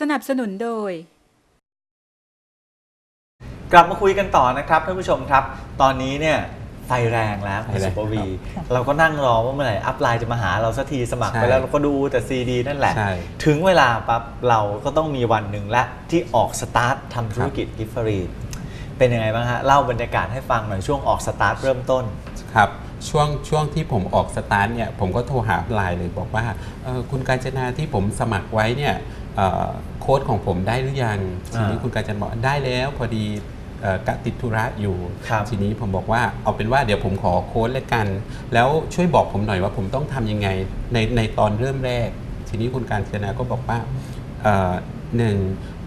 สนับสนุนโดย กลับมาคุยกันต่อนะครับท่านผู้ชมครับ ตอนนี้เนี่ยไฟแรงแล้วไฟคุณแรงสุปวีครับเราก็นั่งรอว่าเมื่อไหร่อัพไลน์จะมาหาเราสักทีสมัครใช่ไปแล้วเราก็ดูแต่ซีดีนั่นแหละ ใช่ถึงเวลาปั๊บเราก็ต้องมีวันหนึ่งละที่ออกสตาร์ททำธุรกิจกิฟฟรีเป็นยังไงบ้างฮะ เล่าบรรยากาศให้ฟังหน่อยช่วงออกสตาร์ทเริ่มต้น ครับช่วงช่วงที่ผมออกสตาร์ทเนี่ยผมก็โทรหาไลน์เลยบอกว่าเอ่อคุณการจนาที่ผมสมัครไว้เนี่ยเอ่อ โค้ดของผมได้หรือยังทีนี้อ่าคุณการจนาบอกได้แล้วพอดีเอ่อกะติดธุระอยู่ครับทีนี้ผมบอกว่าเอาเป็นว่าเดี๋ยวผมขอโค้ดแล้วกัน แล้วช่วยบอกผมหน่อยว่าผมต้องทำยังไงในในตอนเริ่มแรก ทีนี้คุณการจนาก็บอกว่าเอ่อหนึ่ง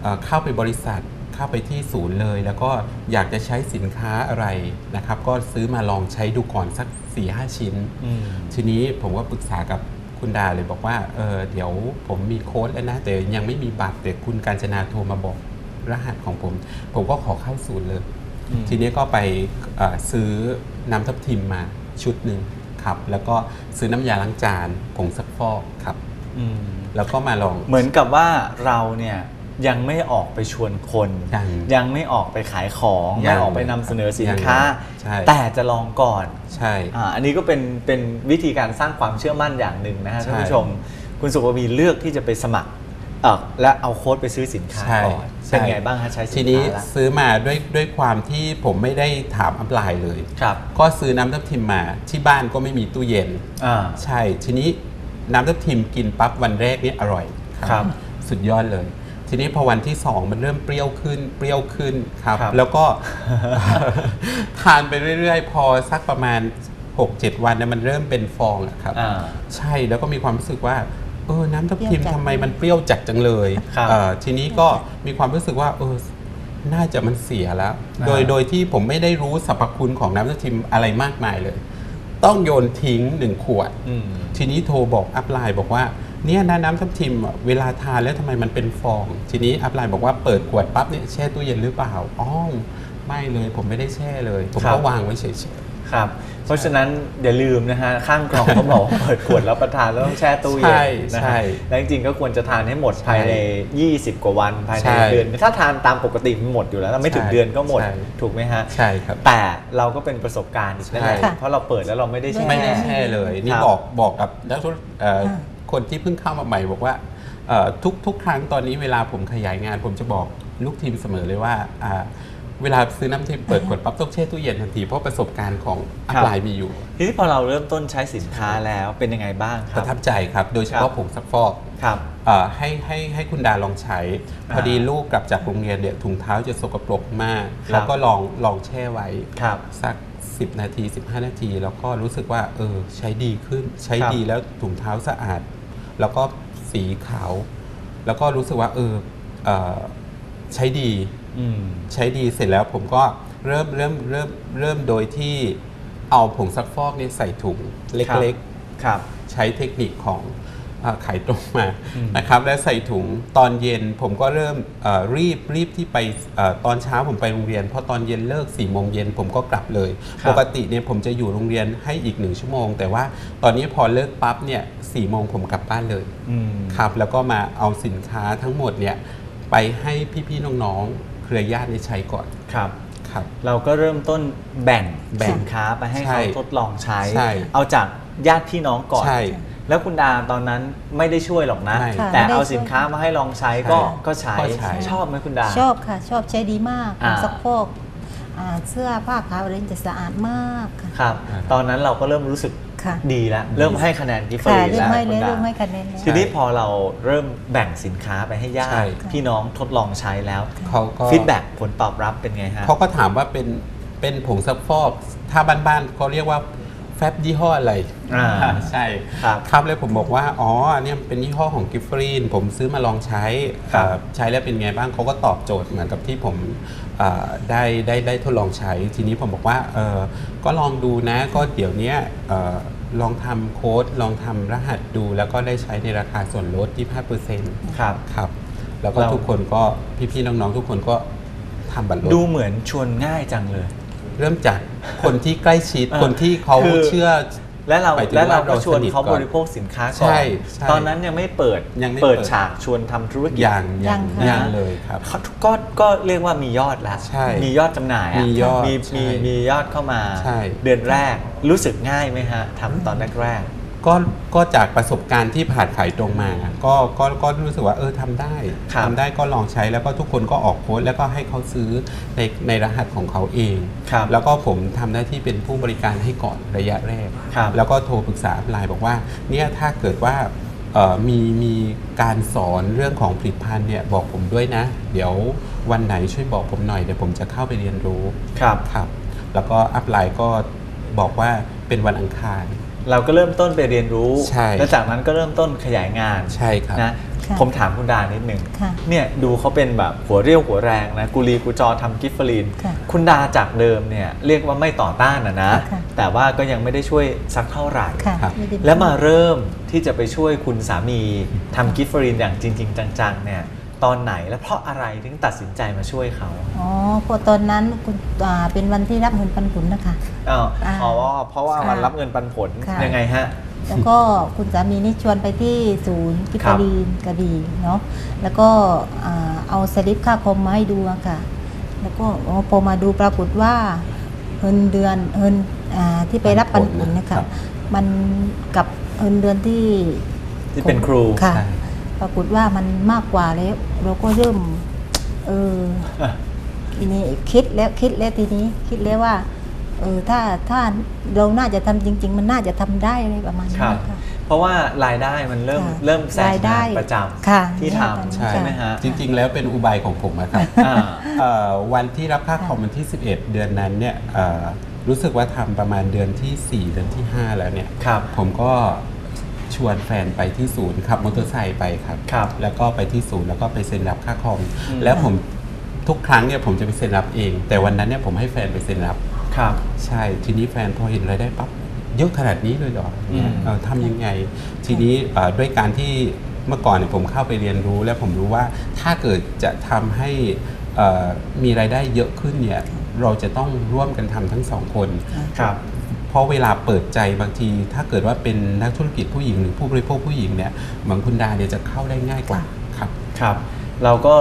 เอ่อเข้าไปบริษัทเข้าไปที่ศูนย์เลย แล้วก็อยากจะใช้สินค้าอะไรนะครับ ก็ซื้อมาลองใช้ดูก่อนสัก4ีหชิ้นอืมทีนี้ผมก็ปรึกษากับ คุณดาเลยบอกว่าเออเดี๋ยวผมมีโค้ดแล้วนะ แต่ยังไม่มีบัตรแต่คุณการจนาโทรมาบอกรหัสของผม ผมก็ขอเข้าศูนย์เลยอืมทีนี้ก็ไปเอ่อซื้อน้ำทับทิมมาชุดหนึ่งครับ แล้วก็ซื้อน้ำยาล้างจานผงซักฟอกครับอืมแล้วก็มาลองเหมือนกับว่าเราเนี่ย ยังไม่ออกไปชวนคน ยังยังไม่ออกไปขายของยังไม่ออกไปนำเสนอสินค้าใช่ แต่จะลองก่อน ใช่ อ่าอันนี้ก็เป็นเป็นวิธีการสร้างความเชื่อมั่นอย่างหนึ่งนะฮะใช่ท่านผู้ชม คุณสุภวีเลือกที่จะไปสมัครเออและเอาโค้ดไปซื้อสินค้าใช่ก่อนใช่ เป็นไงบ้างฮะใช้สิทีนนี้ค้าละซื้อมาด้วยด้วยความที่ผมไม่ได้ถามอัพไลน์เลย ครับก็ซื้อน้ำทับทิมมาที่บ้านก็ไม่มีตู้เย็น อ่า ใช่ ทีนี้น้ำทับทิมกินปั๊บวันแรกนี่อร่อยครับ สุดยอดเลย ทีนี้พอวันที่ 2 มันเริ่มเปรี้ยวขึ้นเปรี้ยวขึ้นครับ ครับ แล้วก็ ทานไปเรื่อยๆ พอสักประมาณ 6-7 วันเนี่ยมันเริ่มเป็นฟองอะครับ อ่า ใช่แล้วก็มีความรู้สึกว่าเออน้ำทับทิมเปรี้ยวจัดทำไมมันเปรี้ยวจัดจังเลยครับเอ่อทีนี้ก็มีความรู้สึกว่าเออน่าจะมันเสียแล้ว อ่า โดยโดยที่ผมไม่ได้รู้สรรพคุณของน้ำทับทิมอะไรมากมายเลย ต้องโยนทิ้งหนึ่งขวด อืม ทีนี้โทรบอกอัพไลน์บอกว่า เนี่ยนะน้ำทับทิมอะเวลาทานแล้วทำไมมันเป็นฟอง ทีนี้อัพไลน์บอกว่าเปิดขวดปั๊บเนี่ยแช่ตู้เย็นหรือเปล่าอ๋อไม่เลยผมไม่ได้แช่เลย ผมครัก็บวางไว้เฉยครับ เพราะฉะนั้นอย่าลืมนะฮะข้างกล่องเขาบอกว่าเปิดขวดแล้วประทานแล้วต้องแช่ตู้เย็นใช่นะใช่ฮะและจริงๆก็ควรจะทานให้หมดภายใน 20 กว่าวันภายในใช่เดือนถ้าทานตามปกติมันหมดอยู่แล้วไม่ถึงใช่เดือนก็หมดใช่ถูกไหมฮะๆใช่ครับแต่เราก็เป็นประสบการณ์อีกนั่นแหละใช่เพราะเราเปิดแล้วเราไม่ได้แช่ไม่ได้แช่เลยนี่ครับบอกบอกกับนักธุรเอ่อ ค่ะคนที่เพิ่งเข้ามาใหม่บอกว่าเอ่อทุกทุกครั้งตอนนี้เวลาผมขยายงาน ผมจะบอกลูกทีมเสมอเลยว่าอ่าเวลาซื้อน้ำทิมเปิดขวดปั๊บต้องแช่ตู้เย็นทันที เพราะประสบการณ์ของอัพไลน์มีอยู่ ทีนี้พอเราเริ่มต้นใช้สินค้าแล้วเป็นยังไงบ้างคปรับระทับใจครับ โดยเฉครัพาะบผงซักฟอกครับเอ่อให้ให้ให้คุณดาลองใช้อ่าพอดีลูกกลับจากโรงเรียนเนี่ยถุงเท้าจะสกปรกมากครับแล้วก็ลองลองแช่ไว้ครับสัก 10 นาที 15 นาที แล้วก็รู้สึกว่าเออใช้ดีขึ้นใช้ครับดีแล้วถุงเท้าสะอาด แล้วก็สีขาว แล้วก็รู้สึกว่าเออเออใช้ดีอืมใช้ดีเสร็จแล้วผมก็เริ่มเริ่มเริ่มเริ่มโดยที่เอาผงซักฟอกเนี่ยใส่ถุงเล็กๆครับใช้เทคนิคของอา ขายตรงมาอืมนะครับและใส่ถุงตอนเย็นผมก็เริ่มเอ่อรีบรีบที่ไปเออตอนเช้าผมไปโรงเรียนพอตอนเย็นเลิก4ี่โมงเย็นผมก็กลับเลยครับปกติเนี่ยผมจะอยู่โรงเรียนให้อีกหนึ่งชั่วโมง แต่ว่าตอนนี้พอเลิกปั๊บเนี่ยสี่โมงผมกลับบ้านเลยอืมครับแล้วก็มาเอาสินค้าทั้งหมดเนี่ยไปให้พี่ๆน้องๆเครือญาติได้ใช้ก่อนครับครับ เราก็เริ่มต้นแบ่งแบ่งสินค้าไปให้ใช่เขาทดลองใช้ใช่เอาจากญาติพี่น้องก่อนใช่ แล้วคุณดาตอนนั้นไม่ได้ช่วยหรอกนะไม่ค่ะแต่ไม่ได้เอาช่วยสินค้ามาให้ลองใช้ก็ใช่ก็ใช้ก็ใช้ ชอบไหมคุณดาชอบค่ะ ชอบใช้ดีมากอ่า ซักฟอกอ่าเสื้อผ้าขาวอะไรจะสะอาดมากค่ะครับอ่าตอนนั้นเราก็เริ่มรู้สึกค่ะดีแล้วเริ่มให้คะแนนกิฟต์ฟค่ะรีเริ่แล้มวให้คุแล้วณดาเริ่มให้คะแนนแล้วทีนี้พอเราเริ่มแบ่งสินค้าไปให้ญาใช่ ติพี่น้องทดลองใช้แล้วเขาก็ฟีดแบ็ผลตอบรับเป็นไงฮะ เขาก็ถามว่าเป็นเป็นผงซักฟอก ถ้าบ้านๆเขาเรียกว่า แฟบยี่ห้ออะไรอ่าใช่ครับครับเลยผมบอกว่า อ๋ออันเนี่ยเป็นยี่ห้อของกิฟฟรีนผมซื้อมาลองใช้ครับเอ่อใช้แล้วเป็นไงบ้างเขาก็ตอบโจทย์เหมือนกับที่ผมเอ่อได้ได้ได้ทดลองใช้ ทีนี้ผมบอกว่าเออก็ลองดูนะก็เดี๋ยวเนี้ยเอ่อลองทำโค้ด ลองทำรหัสดูแล้วก็ได้ใช้ในราคาส่วนลด25%ครับครับ แล้วก็เราทุกคนก็พี่ๆน้องๆ ทุกคนก็ทำบัตรลดดูเหมือนชวนง่ายจังเลย เริ่มจากคนที่ใกล้ชิดเออคนที่เขาคือเชื่อและเราหมยถึงและเราก็ว่ชวนสทเขาก่บอนริโภคสินค้าก่อนใช่ใช่ตอนนั้นยังไม่เปิดยังไม่เปิดเปิดฉากชวนทำธุรกิจยังยังยังค่ะยังเลยครับเขาก็ก็เรียกว่ามียอดแล้วใช่มียอดจำหน่ายอะมียอดมีใช่มีมียอดเข้ามาใช่เดือนแรกรู้สึกง่ายไหมฮะทำตอนแรก ก็ก็จากประสบการณ์ที่ผ่านขายตรงมา ก็ก็ก็รู้สึกว่าเออทำได้ครับทำได้ก็ลองใช้แล้วก็ทุกคนก็ออกโค้ดแล้วก็ให้เขาซื้อในในรหัสของเขาเองครับแล้วก็ผมทำหน้าที่เป็นผู้บริการให้ก่อนระยะแรกครับแล้วก็โทรปรึกษาไลน์บอกว่าเนี่ยถ้าเกิดว่าเอ่อมีมีการสอนเรื่องของผลิตภัณฑ์เนี่ยบอกผมด้วยนะ เดี๋ยววันไหนช่วยบอกผมหน่อยเดี๋ยวผมจะเข้าไปเรียนรู้ๆครับครับ แล้วก็อัพไลน์ก็บอกว่าเป็นวันอังคาร เราก็เริ่มต้นไปเรียนรู้ ใช่ แล้วจากนั้นก็เริ่มต้นขยายงานใช่ครับ นะค่ะผมถามคุณดานิดหนึ่งค่ะเนี่ยดูเขาเป็นแบบหัวเรี่ยวหัวแรงนะกุลีกุจอทำกิฟเฟอรีนค่ะคุณดาจากเดิมเนี่ยเรียกว่าไม่ต่อต้านนะนะ ค่ะ แต่ว่าก็ยังไม่ได้ช่วยสักเท่าไหร่ ค่ะครับ ไได้ แล้วมาเริ่มที่จะไปช่วยคุณสามีทำกิฟเฟอรีนอย่างจริง ๆ จังๆเนี่ย ตอนไหนและเพราะอะไรถึงตัดสินใจมาช่วยเขาอ๋อพอตอนนั้นคุณอ่าเป็นวันที่รับเงินปันผลนะคะ อ้าวอ่าอ๋อเพราะว่าค่ะวันรับเงินปันผลค่ะ ยังไงฮะ แล้วก็คุณสามีนี่ชวนไปที่ศูนย์กิฟครับรีนกระบี่เนาะแล้วก็อ่าเอาสลิปค่าคอมมาให้ดูอะค่ะ แล้วก็อ๋อพอมาดูปรากฏว่าเงินเดือนเงินอ่าที่ไปรับปันผลนะครัคะบ มันกับเงินเดือนที่ที่เป็นครูค่ะ ใช่ ปรากฏว่ามันมากกว่าแล้ว เราก็เริ่ม เออทีนี้คิดแล้วคิดแล้วทีนี้ คิดแล้วว่า เออถ้าถ้าเราน่าจะทำจริง ๆ มันน่าจะทำได้อะไรประมาณคนี้รับค่ะเพราะว่ารายได้มันเริ่มค่ะเริ่มแทรกรายได้งานประจค่ะำที่ทำใช่ใช่ไหมฮะจริง ๆ แล้วเป็นอุบายของผมอะครับอ่าเอ่อวันที่รับค่าคอมวันที่ 11 เดือนนั้นเนี่ยเอ่อรู้สึกว่าทำประมาณเดือนที่ 4 เดือนที่ 5 แล้วเนี่ยครับผมก็ ชวนแฟนไปที่ศูนย์ขับมอเตอร์ไซค์ไปครับ ครับ แล้วก็ไปที่ศูนย์แล้วก็ไปเซ็นรับค่าคอม อืม แล้วผมทุกครั้งเนี่ยผมจะไปเซ็นรับเอง แต่วันนั้นเนี่ยผมให้แฟนไปเซ็นรับ ครับ ใช่ ทีนี้แฟนพอเห็นรายได้ปั๊บเยอะขนาดนี้เลยเหรอเนี่ยอืม เอ่อทำยังไง ทีนี้เอ่อด้วยการที่เมื่อก่อนเนี่ยผมเข้าไปเรียนรู้ แล้วผมรู้ว่าถ้าเกิดจะทำให้เอ่อมีรายได้เยอะขึ้นเนี่ยเราจะต้องร่วมกันทำทั้งสองคน ครับ เพราะเวลาเปิดใจบางที ถ้าเกิดว่าเป็นนักธุรกิจผู้หญิงหรือผู้บริโภคผู้หญิงเนี่ยเหมือนคุณดาเนี่ยจะเข้าได้ง่ายกว่าครับ ครับ เราก็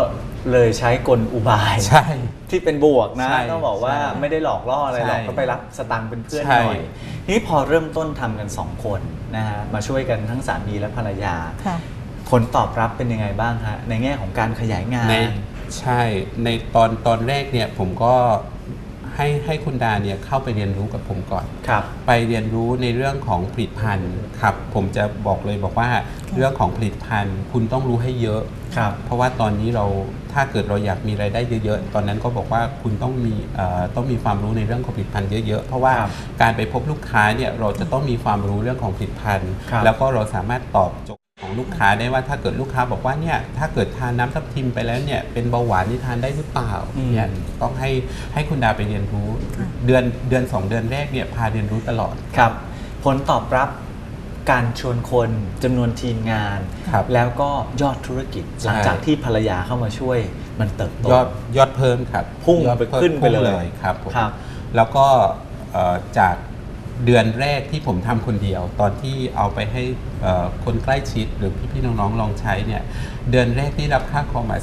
เลยใช้กลอุบายใช่ที่เป็นบวกนะใช่ต้องบอกว่าใช่ไม่ได้หลอกล่ออะไรหรอกใช่ก็ไปรับสตังค์เป็นเพื่อนใช่หน่อยทีนี้พอเริ่มต้นทำกัน 2 คนนะฮะมาช่วยกันทั้งสามีและภรรยาค่ะผลตอบรับเป็นยังไงบ้างฮะในแง่ของการขยายงานในใช่ในตอนตอนแรกเนี่ยผมก็ ให้ให้คุณดาเนี่ยเข้าไปเรียนรู้กับผมก่อน ครับ ไปเรียนรู้ในเรื่องของผลิตภัณฑ์ครับ ผมจะบอกเลยบอกว่าเรื่องของผลิตภัณฑ์ คุณต้องรู้ให้เยอะ ครับ เพราะว่าตอนนี้เราถ้าเกิดเราอยากมีรายได้เยอะๆ ตอนนั้นก็บอกว่าคุณต้องมีเอ่อต้องมีความรู้ในเรื่องของผลิตภัณฑ์เยอะๆ เพราะว่าครับการไปพบลูกค้าเนี่ยเราจะต้องมีความรู้เรื่องของผลิตภัณฑ์ ครับ แล้วก็เราสามารถตอบโจทย์ ของลูกค้าได้ว่าถ้าเกิดลูกค้าบอกว่าเนี่ยถ้าเกิดทานน้ำทับทิมไปแล้วเนี่ยเป็นเบาหวานนี่ทานได้หรือเปล่าอืมเนี่ยต้องให้ให้คุณดาไปเรียนรู้ค่ะเดือนเดือนสองเดือนแรกเนี่ยพาเรียนรู้ตลอดครับ ผลตอบรับการชวนคนจำนวนทีมงานครับแล้วก็ยอดธุรกิจใช่หลังจากที่ภรรยาเข้ามาช่วยมันเติบโตยอดยอดเพิ่มครับพุ่งยอดไปเพิ่มขึ้นไปพุ่งเลยครับผมครับ แล้วก็เอ่อจาก เดือนแรกที่ผมทำคนเดียว ตอนที่เอาไปให้เอ่อคนใกล้ชิดหรือพี่ๆน้องๆลองใช้เนี่ยเดือนแรกที่รับค่าคอมมา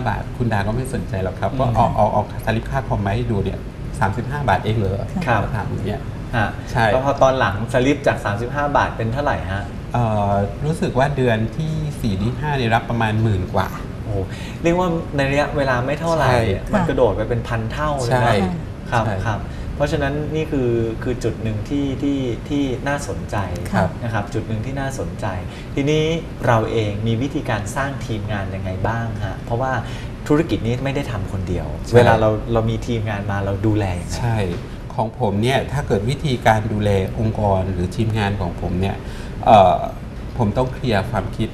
35 บาท คุณดาก็ไม่สนใจหรอกครับว่าเอาเอาเอาสลิปค่าคอมมาให้ดูเนี่ย35 บาทเองเหรอครับถามอย่างเงี้ยฮะใช่แล้วพอตอนหลังสลิปจาก 35 บาทเป็นเท่าไหร่ฮะเอ่อรู้สึกว่าเดือนที่4ที่5เนี่ยรับประมาณหมื่นกว่าโอ้โหเรียกว่าในระยะเวลาไม่เท่าไหร่ใช่มันค่ะกระโดดไปเป็นพันเท่าเลยใช่นะครับใช่ครับ เพราะฉะนั้นนี่คือคือจุดหนึ่งที่ที่ที่น่าสนใจครับนะครับจุดหนึ่งที่น่าสนใจ ทีนี้เราเองมีวิธีการสร้างทีมงานยังไงบ้างฮะเพราะว่าธุรกิจนี้ไม่ได้ทำคนเดียวใช่เวลาเราเรามีทีมงานมาเราดูแลยังไงใช่ของผมเนี่ยถ้าเกิดวิธีการดูแลองค์กรหรือทีมงานของผมเนี่ยเอ่อผมต้องเคลียร์ความคิด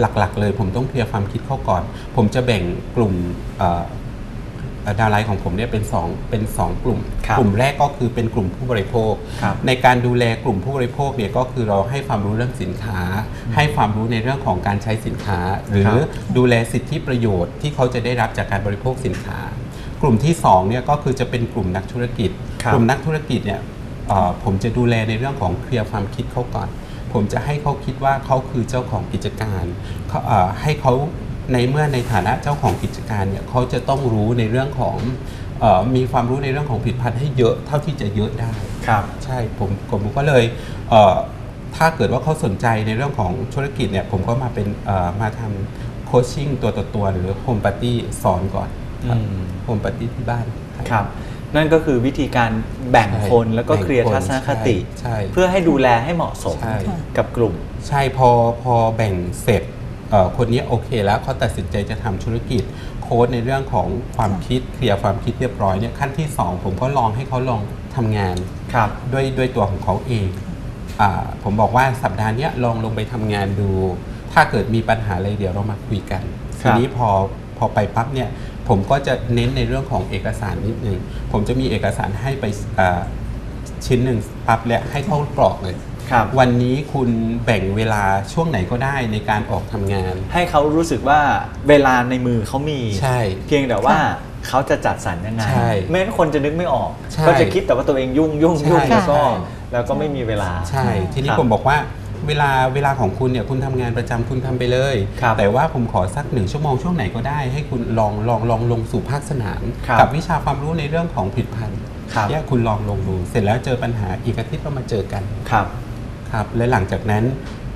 หลักๆ เลย ผมต้องเคลียร์ความคิดเข้าก่อน ผมจะแบ่งกลุ่มเอ่อ ดาวไลน์ของผมเนี่ยเป็นสองเป็นสองกลุ่มครับกลุ่มแรกก็คือเป็นกลุ่มผู้บริโภคครับในการดูแลกลุ่มผู้บริโภคเนี่ยก็คือเราให้ความรู้เรื่องสินค้า ให้ความรู้ในเรื่องของการใช้สินค้า หรือครับดูแลสิทธิประโยชน์ที่เขาจะได้รับจากการบริโภคสินค้า กลุ่มที่2เนี่ยก็คือจะเป็นกลุ่มนักธุรกิจครับกลุ่มนักธุรกิจเนี่ยเอ่อผมจะดูแลในเรื่องของเคลียร์ความคิดเขาก่อนผมจะให้เขาคิดว่าเขาคือเจ้าของกิจการเขาเอ่อให้เขา ในเมื่อในฐานะเจ้าของกิจการเนี่ยเขาจะต้องรู้ในเรื่องของเออมีความรู้ในเรื่องของผลิตภัณฑ์ให้เยอะเท่าที่จะเยอะได้ครับ ใช่ผมผมก็เลยเอ่อถ้าเกิดว่าเขาสนใจในเรื่องของธุรกิจเนี่ยผมก็มาเป็นเอ่อมาทำโคชชิ่งตัวต่อตัวหรือโฮมปาร์ตี้สอนก่อนอืมโฮมปาร์ตี้ที่บ้านครับนั่นก็คือวิธีการแบ่งใช่คนแล้วก็แบ่งเคลียร์คนทัศนคติใช่เพื่อให้ดูแลให้เหมาะสมใช่กับกลุ่ม ใช่พอพอแบ่งเสร็จเอ่อ คนนี้โอเคแล้วเขาตัดสินใจจะทำธุรกิจ โค้ดในเรื่องของความคิดเคลียร์ความคิดเรียบร้อยเนี่ยขั้นที่ 2 ผมก็ลองให้เขาลองทำงานครับด้วยด้วยตัวของเขาเองอาผมบอกว่าสัปดาห์เนี้ยลองลงไปทำงานดู ถ้าเกิดมีปัญหาอะไรเดี๋ยวเรามาคุยกันคทีรับนี้พอพอไปปั๊บเนี่ยผมก็จะเน้นในเรื่องของเอกสารนิดนึงผมจะมีเอกสารให้ไปอ่าชิ้นหนึ่งปั๊บแล้วให้เขากรอกเลย ครับวันนี้คุณแบ่งเวลาช่วงไหนก็ได้ในการออกทำงาน ให้เขารู้สึกว่าเวลาในมือเขามี ใช่ เพียงแต่ว่าเขาจะจัดสรรยังไงใช่ไม่งั้นคนจะนึกไม่ออก ใช่ก็จะคิดแต่ว่าตัวเองยุ่งยุ่งยุ่งใช่ แล้วก็ ใช่ แล้วก็ไม่มีเวลา ใช่ ทีนี้ครับผมบอกว่าเวลาเวลาของคุณเนี่ยคุณทำงานประจำคุณทำไปเลย ครับแต่ว่าผมขอสักหนึ่งชั่วโมงช่วงไหนก็ได้ ให้คุณลองลองลองลงสู่ภาคสนาม ครับกับวิชาความรู้ในเรื่องของผลิตภัณฑ์ครับ เนี่ยคุณลองลงดู เสร็จแล้วเจอปัญหาอีกอาทิตย์ก็มาเจอกัน ครับ ครับและหลังจากนั้น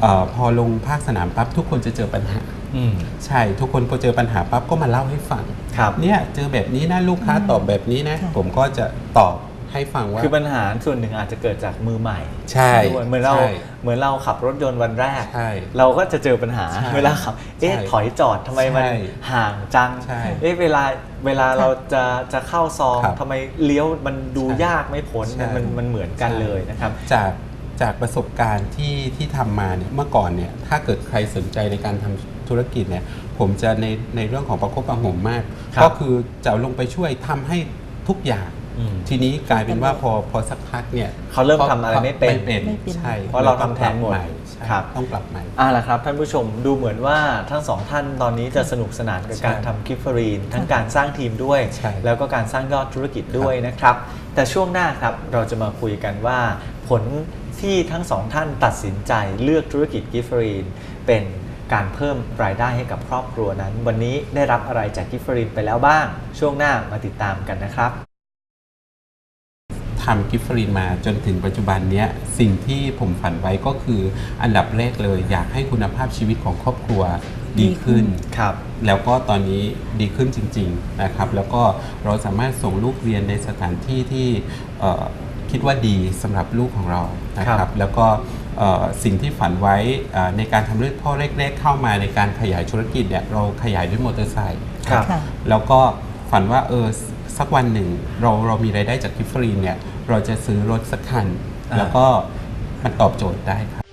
เออพอลงภาคสนามปั๊บทุกคนจะเจอปัญหาอืมใช่ทุกคนพอเจอปัญหาปั๊บก็มาเล่าให้ฟังครับเนี่ยเจอแบบนี้นะลูกค้าตอบแบบนี้นะค่ะผมก็จะตอบให้ฟังว่าคือปัญหาส่วนหนึ่งอาจจะเกิดจากมือใหม่ใช่ด้วยเหมือนเราใช่เหมือนเราขับรถยนต์วันแรกใช่เราก็จะเจอปัญหาใช่เวลาขับเอ๊ะใช่ถอยจอดทำไมมันใช่ห่างจังใช่เอ๊ะเวลาเวลาเราจะจะเข้าซองครับทำไมเลี้ยวมันดูใช่ยากไม่พ้นใช่มันมันเหมือนกันเลยนะครับจาก จากประสบการณ์ที่ที่ทำมาเนี่ยเมื่อก่อนเนี่ยถ้าเกิดใครสนใจในการทำธุรกิจเนี่ยผมจะในในเรื่องของประคบประหงมมาก ครับก็คือจะลงไปช่วยทำให้ทุกอย่าง อืม ทีนี้กลายเป็นว่าพอพอสักพักเนี่ยเขาเริ่มทำอะไรไม่เป็น ไม่เป็นไม่เป็น ใช่เพราะเราทำแทนหมดต้องปรับใใช่ครับ ต้องปรับใหม่ อ่าล่ะครับท่านผู้ชมดูเหมือนว่าทั้งสองท่านตอนนี้จะสนุกสนานกับใช่การทำกิฟเฟอรีนทั้งการสร้างทีมด้วย ใช่ แล้วก็การสร้างยอดธุรกิจด้วยนะครับ แต่ช่วงหน้าครับเราจะมาคุยกันว่าผล ที่ทั้งสองท่านตัดสินใจเลือกธุรกิจกิฟเฟอรีนเป็นการเพิ่มรายได้ให้กับครอบครัวนั้น วันนี้ได้รับอะไรจากกิฟเฟอรีนไปแล้วบ้าง ช่วงหน้ามาติดตามกันนะครับทำกิฟฟรีนมาจนถึงปัจจุบันเนี้ยสิ่งที่ผมฝันไว้ก็คืออันดับแรกเลย อยากให้คุณภาพชีวิตของครอบครัวดีขึ้นครับแล้วก็ตอนนี้ดีขึ้นจริง ๆนะครับ แล้วก็เราสามารถส่งลูกเรียนในสถานที่ที่เอ่อ คิดว่าดีสำหรับลูกของเรานะคครัรับบแล้วก็เอ่อสิ่งที่ฝันไว้เอ่อในการทำเรื่องพ่อแรกๆเข้ามาในการขยายธุรกิจเนี่ยเราขยายด้วยมอเตอร์ไซค์ครับค่ะแล้วก็ฝันว่าเออสักวันหนึ่งเราเรามีรายได้จากกิฟฟรีนเนี่ยเราจะซื้อรถสักคันอ่าแล้วก็มันตอบโจทย์ได้ครับ